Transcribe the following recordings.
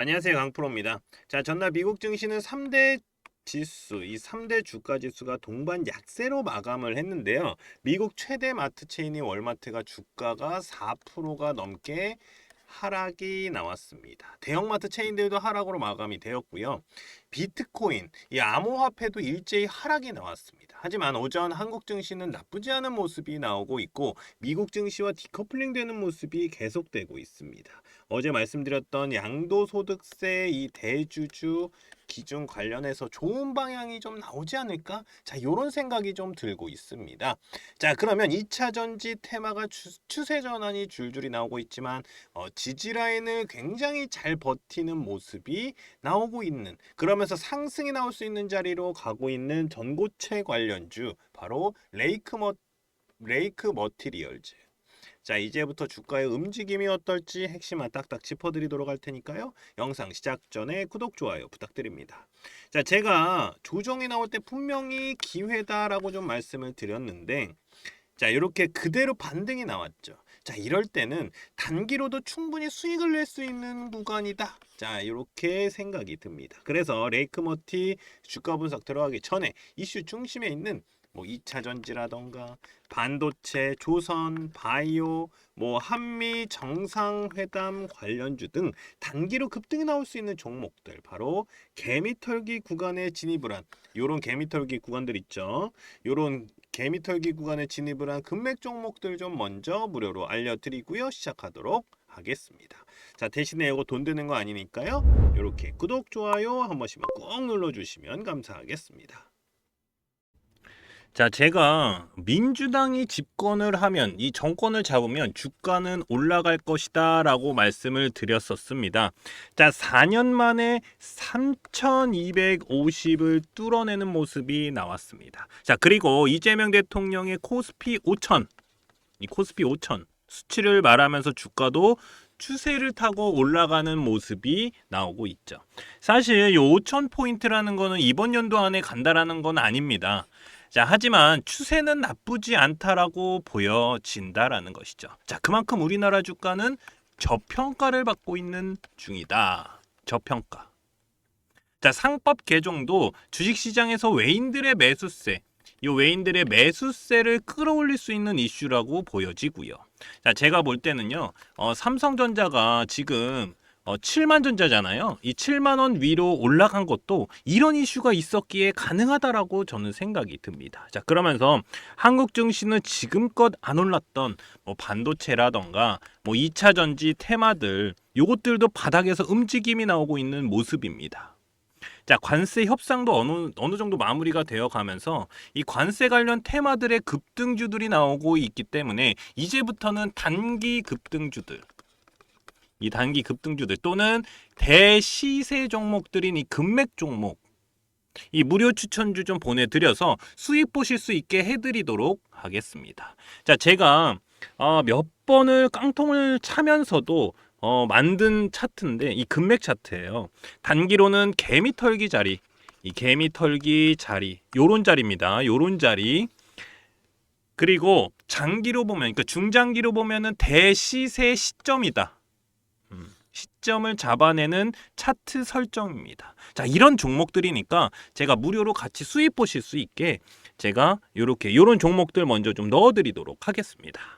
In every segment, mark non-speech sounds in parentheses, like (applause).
안녕하세요. 강프로입니다. 자, 전날 미국 증시는 3대 지수, 이 3대 주가 지수가 동반 약세로 마감을 했는데요. 미국 최대 마트 체인인 월마트가 주가가 4%가 넘게 하락이 나왔습니다. 대형마트 체인들도 하락으로 마감이 되었고요. 비트코인, 이 암호화폐도 일제히 하락이 나왔습니다. 하지만 오전 한국 증시는 나쁘지 않은 모습이 나오고 있고 미국 증시와 디커플링 되는 모습이 계속되고 있습니다. 어제 말씀드렸던 양도소득세 이 대주주 기준 관련해서 좋은 방향이 좀 나오지 않을까? 자, 이런 생각이 좀 들고 있습니다. 자, 그러면 2차 전지 테마가 추, 추세 전환이 줄줄이 나오고 있지만 어, 지지 라인을 굉장히 잘 버티는 모습이 나오고 있는 그러면서 상승이 나올 수 있는 자리로 가고 있는 전고체 관련주 바로 레이크 머 레이크 머티리얼즈 자 이제부터 주가의 움직임이 어떨지 핵심만 딱딱 짚어드리도록 할 테니까요. 영상 시작 전에 구독 좋아요 부탁드립니다. 자 제가 조정이 나올 때 분명히 기회다라고 좀 말씀을 드렸는데 자 이렇게 그대로 반등이 나왔죠. 자 이럴 때는 단기로도 충분히 수익을 낼 수 있는 구간이다. 자 이렇게 생각이 듭니다. 그래서 레이크 머티 주가 분석 들어가기 전에 이슈 중심에 있는 뭐 2차 전지라던가 반도체, 조선, 바이오, 뭐 한미 정상회담 관련주 등 단기로 급등이 나올 수 있는 종목들 바로 개미털기 구간에 진입을 한 요런 개미털기 구간들 있죠. 요런 개미털기 구간에 진입을 한 금맥 종목들 좀 먼저 무료로 알려드리고요. 시작하도록 하겠습니다. 자 대신에 이거 돈 드는 거 아니니까요. 이렇게 구독, 좋아요 한 번씩만 꼭 눌러주시면 감사하겠습니다. 자, 제가 민주당이 집권을 하면 이 정권을 잡으면 주가는 올라갈 것이다라고 말씀을 드렸었습니다. 자, 4년 만에 3,250을 뚫어내는 모습이 나왔습니다. 자, 그리고 이재명 대통령의 코스피 5천, 이 코스피 5천 수치를 말하면서 주가도 추세를 타고 올라가는 모습이 나오고 있죠. 사실 이 5천 포인트라는 거는 이번 연도 안에 간다라는 건 아닙니다. 자, 하지만 추세는 나쁘지 않다라고 보여진다라는 것이죠. 자, 그만큼 우리나라 주가는 저평가를 받고 있는 중이다. 저평가. 자, 상법 개정도 주식시장에서 외인들의 매수세, 이 외인들의 매수세를 끌어올릴 수 있는 이슈라고 보여지고요. 자, 제가 볼 때는요, 어, 삼성전자가 지금 어, 7만 전자잖아요. 이 7만 원 위로 올라간 것도 이런 이슈가 있었기에 가능하다라고 저는 생각이 듭니다. 자, 그러면서 한국 증시는 지금껏 안 올랐던 뭐 반도체라던가 뭐 2차 전지 테마들 요것들도 바닥에서 움직임이 나오고 있는 모습입니다. 자, 관세 협상도 어느 어느 정도 마무리가 되어 가면서 이 관세 관련 테마들의 급등주들이 나오고 있기 때문에 이제부터는 단기 급등주들 이 단기 급등주들 또는 대시세 종목들인 이 금맥 종목 이 무료 추천주 좀 보내드려서 수익 보실 수 있게 해드리도록 하겠습니다. 자, 제가 어, 몇 번을 깡통을 차면서도 어, 만든 차트인데 이 금맥 차트예요. 단기로는 개미 털기 자리, 이 개미 털기 자리, 요런 자리입니다. 요런 자리. 그리고 장기로 보면, 그러니까 중장기로 보면은 대시세 시점이다. 시점을 잡아내는 차트 설정입니다. 자, 이런 종목들이니까 제가 무료로 같이 수익 보실 수 있게 제가 이렇게 이런 종목들 먼저 좀 넣어드리도록 하겠습니다.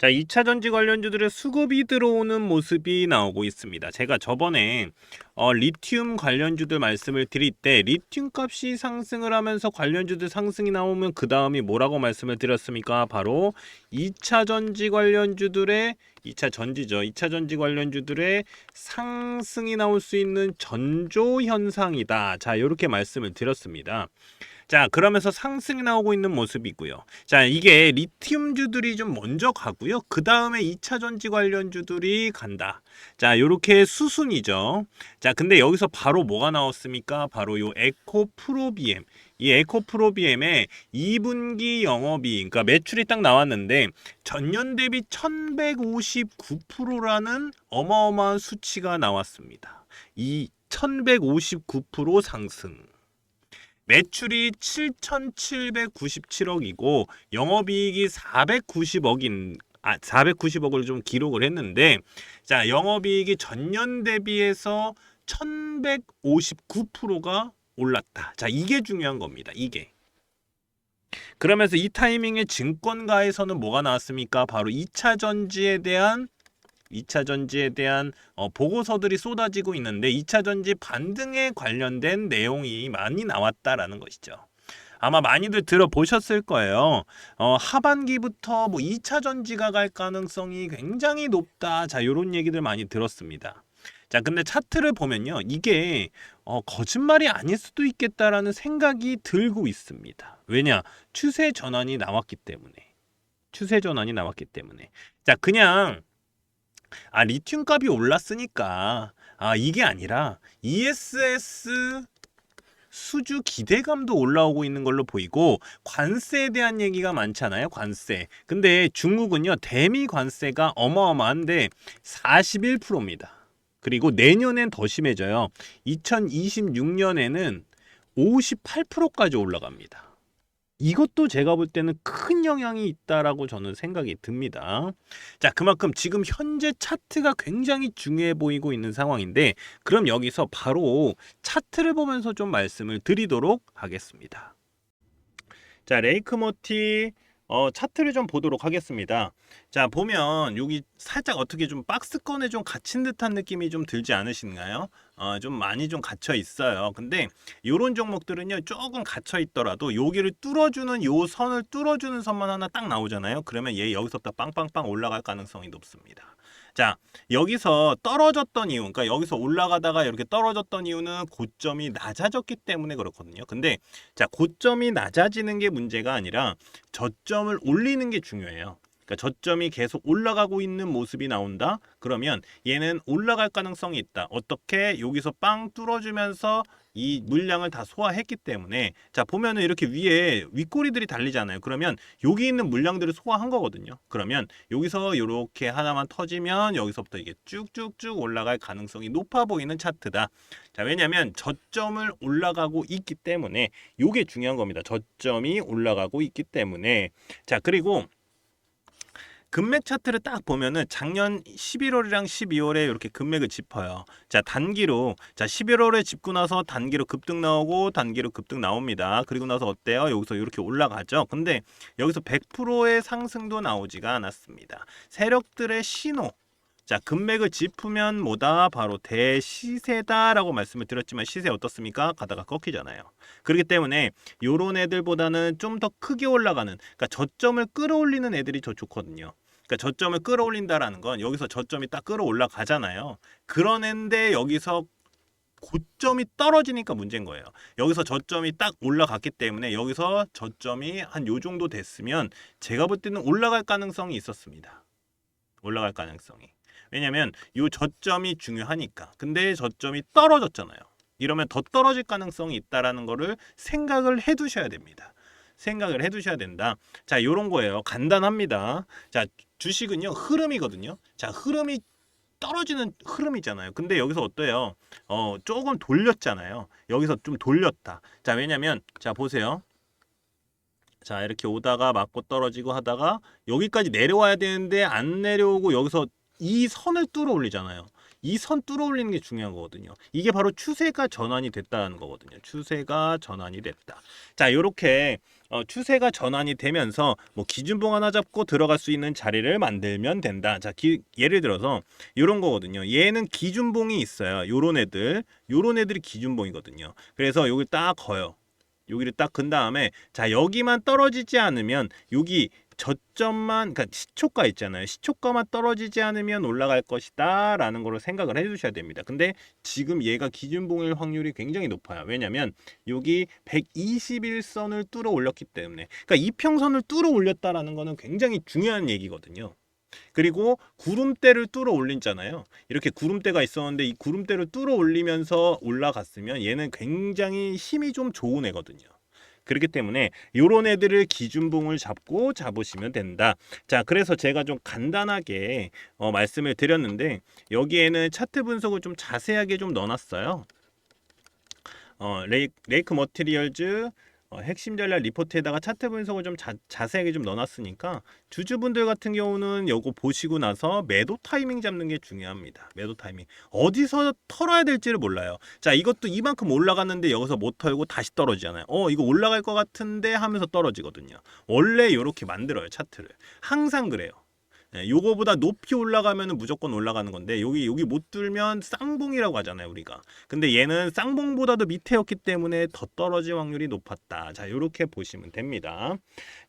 자, 2차 전지 관련주들의 수급이 들어오는 모습이 나오고 있습니다. 제가 저번에 어, 리튬 관련주들 말씀을 드릴 때 리튬 값이 상승을 하면서 관련주들 상승이 나오면 그 다음이 뭐라고 말씀을 드렸습니까? 바로 2차 전지 관련주들의 2차 전지죠. 2차 전지 관련주들의 상승이 나올 수 있는 전조 현상이다. 자, 이렇게 말씀을 드렸습니다. 자, 그러면서 상승이 나오고 있는 모습이고요. 자, 이게 리튬주들이 좀 먼저 가고요. 그 다음에 2차 전지 관련주들이 간다. 자, 요렇게 수순이죠. 자, 근데 여기서 바로 뭐가 나왔습니까? 바로 요 에코 프로비엠. 이 에코 프로비엠의 2분기 영업이익, 그러니까 매출이 딱 나왔는데 전년 대비 1159%라는 어마어마한 수치가 나왔습니다. 이 1159% 상승. 매출이 7,797억이고 영업이익이 490억인 아 490억을 좀 기록을 했는데 자 영업이익이 전년 대비해서 1,159%가 올랐다. 자 이게 중요한 겁니다. 이게 그러면서 이 타이밍에 증권가에서는 뭐가 나왔습니까? 바로 2차 전지에 대한 2차 전지에 대한 어, 보고서들이 쏟아지고 있는데 2차 전지 반등에 관련된 내용이 많이 나왔다라는 것이죠. 아마 많이들 들어보셨을 거예요. 어, 하반기부터 뭐 2차 전지가 갈 가능성이 굉장히 높다. 자, 요런 얘기들 많이 들었습니다. 자, 근데 차트를 보면요. 이게 어, 거짓말이 아닐 수도 있겠다라는 생각이 들고 있습니다. 왜냐? 추세 전환이 나왔기 때문에. 추세 전환이 나왔기 때문에. 자, 그냥 아 리튬 값이 올랐으니까. 아 이게 아니라 ESS 수주 기대감도 올라오고 있는 걸로 보이고 관세에 대한 얘기가 많잖아요 관세. 근데 중국은요 대미 관세가 어마어마한데 41%입니다. 그리고 내년엔 더 심해져요. 2026년에는 58%까지 올라갑니다 이것도 제가 볼 때는 큰 영향이 있다라고 저는 생각이 듭니다. 자, 그만큼 지금 현재 차트가 굉장히 중요해 보이고 있는 상황인데, 그럼 여기서 바로 차트를 보면서 좀 말씀을 드리도록 하겠습니다. 자, 레이크모티 어, 차트를 좀 보도록 하겠습니다. 자, 보면 여기 살짝 어떻게 좀 박스권에 좀 갇힌 듯한 느낌이 좀 들지 않으신가요? 어, 좀 많이 좀 갇혀 있어요. 근데 요런 종목들은요, 조금 갇혀 있더라도 여기를 뚫어주는 요 선을 뚫어주는 선만 하나 딱 나오잖아요. 그러면 얘 여기서부터 빵빵빵 올라갈 가능성이 높습니다. 자, 여기서 떨어졌던 이유, 그러니까 여기서 올라가다가 이렇게 떨어졌던 이유는 고점이 낮아졌기 때문에 그렇거든요. 근데 자, 고점이 낮아지는 게 문제가 아니라 저점을 올리는 게 중요해요. 그러니까 저점이 계속 올라가고 있는 모습이 나온다. 그러면 얘는 올라갈 가능성이 있다. 어떻게 여기서 빵 뚫어주면서 이 물량을 다 소화했기 때문에 자 보면은 이렇게 위에 윗꼬리들이 달리잖아요. 그러면 여기 있는 물량들을 소화한 거거든요. 그러면 여기서 이렇게 하나만 터지면 여기서부터 이게 쭉쭉쭉 올라갈 가능성이 높아 보이는 차트다. 자 왜냐하면 저점을 올라가고 있기 때문에 이게 중요한 겁니다. 저점이 올라가고 있기 때문에 자 그리고 금맥 차트를 딱 보면은 작년 11월이랑 12월에 이렇게 금맥을 짚어요. 자, 단기로 자, 11월에 짚고 나서 단기로 급등 나오고 단기로 급등 나옵니다. 그리고 나서 어때요? 여기서 이렇게 올라가죠. 근데 여기서 100%의 상승도 나오지가 않았습니다. 세력들의 신호 자, 금맥을 짚으면 뭐다? 바로 대시세다라고 말씀을 드렸지만 시세 어떻습니까? 가다가 꺾이잖아요. 그렇기 때문에 요런 애들보다는 좀 더 크게 올라가는 그러니까 저점을 끌어올리는 애들이 더 좋거든요. 그러니까 저점을 끌어올린다라는 건 여기서 저점이 딱 끌어올라가잖아요. 그런 애인데 여기서 고점이 떨어지니까 문제인 거예요. 여기서 저점이 딱 올라갔기 때문에 여기서 저점이 한 요 정도 됐으면 제가 볼 때는 올라갈 가능성이 있었습니다. 올라갈 가능성이. 왜냐면 요 저점이 중요하니까. 근데 저점이 떨어졌잖아요. 이러면 더 떨어질 가능성이 있다라는 거를 생각을 해 두셔야 됩니다. 생각을 해 두셔야 된다. 자, 요런 거예요. 간단합니다. 자, 주식은요. 흐름이거든요. 자, 흐름이 떨어지는 흐름이잖아요. 근데 여기서 어때요? 어, 조금 돌렸잖아요. 여기서 좀 돌렸다. 자, 왜냐면 자, 보세요. 자, 이렇게 오다가 맞고 떨어지고 하다가 여기까지 내려와야 되는데 안 내려오고 여기서 이 선을 뚫어 올리잖아요. 이 선 뚫어 올리는 게 중요한 거거든요. 이게 바로 추세가 전환이 됐다는 거거든요. 추세가 전환이 됐다. 자, 요렇게 어, 추세가 전환이 되면서 뭐 기준봉 하나 잡고 들어갈 수 있는 자리를 만들면 된다. 자, 기, 예를 들어서 요런 거거든요. 얘는 기준봉이 있어요. 요런 애들, 요런 애들이 기준봉이거든요. 그래서 여기 딱 거요. 여기를 딱 근 다음에 자 여기만 떨어지지 않으면 여기 저점만 그러니까 시초가 있잖아요. 시초가만 떨어지지 않으면 올라갈 것이다라는 거를 생각을 해 주셔야 됩니다. 근데 지금 얘가 기준봉일 확률이 굉장히 높아요. 왜냐면 여기 121선을 뚫어 올렸기 때문에 그러니까 이평선을 뚫어 올렸다라는 거는 굉장히 중요한 얘기거든요. 그리고 구름대를 뚫어 올린잖아요. 이렇게 구름대가 있었는데 이 구름대를 뚫어 올리면서 올라갔으면 얘는 굉장히 힘이 좀 좋은 애거든요. 그렇기 때문에 요런 애들을 기준봉을 잡고 잡으시면 된다. 자, 그래서 제가 좀 간단하게 어, 말씀을 드렸는데 여기에는 차트 분석을 좀 자세하게 좀 넣어놨어요. 어, 레이, 레이크 머티리얼즈 어, 핵심 전략 리포트에다가 차트 분석을 좀 자, 자세하게 좀 넣어놨으니까 주주분들 같은 경우는 요거 보시고 나서 매도 타이밍 잡는 게 중요합니다. 매도 타이밍 어디서 털어야 될지를 몰라요. 자 이것도 이만큼 올라갔는데 여기서 못 털고 다시 떨어지잖아요. 어 이거 올라갈 것 같은데 하면서 떨어지거든요. 원래 이렇게 만들어요 차트를. 항상 그래요. 예, 요거보다 높이 올라가면 무조건 올라가는 건데 여기 여기 못 뚫면 쌍봉이라고 하잖아요 우리가. 근데 얘는 쌍봉보다도 밑에였기 때문에 더 떨어질 확률이 높았다. 자 요렇게 보시면 됩니다.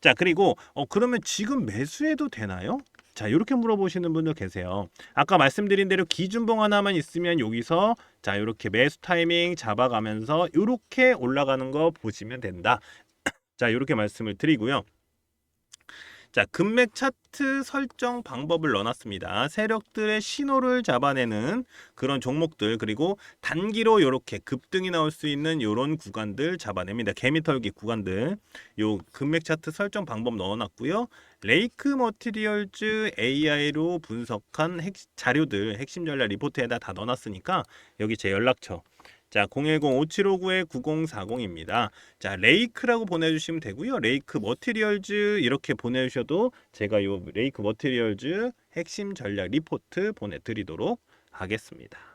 자 그리고 어 그러면 지금 매수해도 되나요? 자 이렇게 물어보시는 분들 계세요. 아까 말씀드린 대로 기준봉 하나만 있으면 여기서 자 이렇게 매수 타이밍 잡아가면서 이렇게 올라가는 거 보시면 된다. (clears throat) 자 이렇게 말씀을 드리고요 자, 금맥 차트 설정 방법을 넣어놨습니다. 세력들의 신호를 잡아내는 그런 종목들 그리고 단기로 이렇게 급등이 나올 수 있는 이런 구간들 잡아냅니다. 개미털기 구간들 요 금맥 차트 설정 방법 넣어놨고요. 레이크 머티리얼즈 AI로 분석한 핵, 자료들 핵심 전략 리포트에다 다 넣어놨으니까 여기 제 연락처 자, 010-5759-9040입니다. 자, 레이크라고 보내주시면 되고요. 레이크 머티리얼즈 이렇게 보내주셔도 제가 요 레이크 머티리얼즈 핵심 전략 리포트 보내드리도록 하겠습니다.